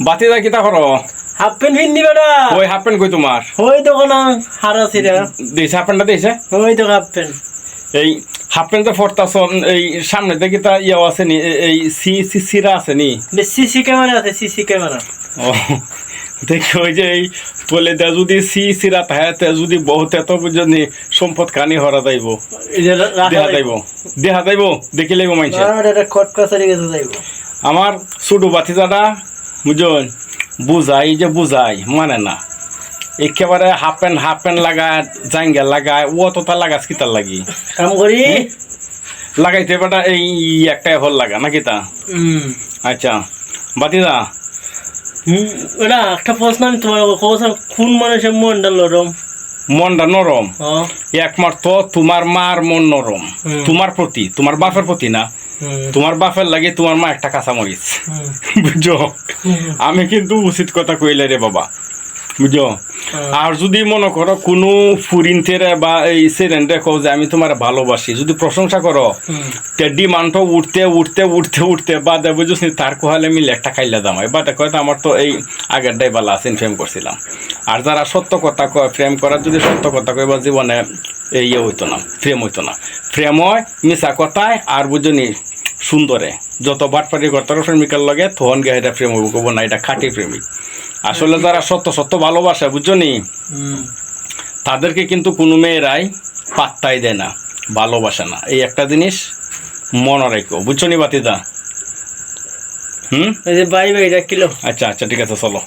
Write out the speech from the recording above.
বাতি দা কিতা করো? হাফ প্যান্ট পিন্দি বেটা। ওই হাফ প্যান্ট কই তোমার ওই তো কোনো হারা ছিল দিয়েছে হাফ প্যান্টটা ওই তো হাফ প্যান্ট এই হাফ প্যান্টটা ফরতাছ এই সামনে থেকে তা ইয়ে আছে নি? এই সি সি সিরা আছে নি? সিসি ক্যামেরা আছে সিসি ক্যামেরা ও দেখি ওই যে এই বলে দে যদি সি সিরা থাকে তে যদি বহুত এত বুঝনি সম্পদ কানি হরা যাইব। দেহা যাইব। দেহা যাইব দেখি লাগব মাইছে যাইব। আমার ছোট বাতিজাটা বুঝুন বুঝাই যে বুঝাই মানে না। একেবারে হাফ প্যান্ট হাফ প্যান্ট লাগায় জাঙ্গা লাগায় ও তো তার লাগাস কি তার লাগি? কাম করি? লাগাইতে বেটা এই একটাই হল লাগা নাকি তা? আচ্ছা বাতিদা। ওটা একটা প্রশ্ন আমি তোমার কোন মানুষের মনটা লরম মনটা নরম? ও একমাত্র তোমার মার মন নরম। তোমার প্রতি তোমার বাপের প্রতি না? তোমার বাপের লাগে তোমার মা একটা কাঁচা মরিচ বুঝছ? আমি কিন্তু উচিত কথা কইলে রে বাবা। বুঝছ? আর যদি মনে করো কোনো ফুরিনতেরে বা এই সেরেন্টে কও যে আমি তোমার ভালোবাসি যদি প্রশংসা করো হুম। তে ডিমান্ডটা উঠতে উঠতে উঠতে উঠতে বা দেবো বুঝছি তার কোহালে মিলে একটা খাইলে দাম বা দেখো আমার তো এই আগের ডাই বালা আছেন ফ্রেম করছিলাম। আর যারা সত্য কথা কয় ফ্রেম করার যদি সত্য কথা কয় বা জীবনে ইয়ে হইতো না ফ্রেম হইতো না। ফ্রেম হয় মিশা কথায় আর বুঝনি সুন্দরে। যত বাটপাটি করতারো প্রেমিকার লগে তখন গিয়ে এটা প্রেম হইব কব না এটা খাঁটি প্রেমিক। আসলে যারা সত্য সত্য ভালোবাসে বুঝনি? তাদেরকে কিন্তু কোনো মেয়েরাই পাত্তাই দেয় না ভালোবাসে না। এই একটা জিনিস মনে রেখো। বুঝছ নি বাতিদা? হুম? এই যে বাই বাই রাখিল আচ্ছা আচ্ছা ঠিক আছে চলো।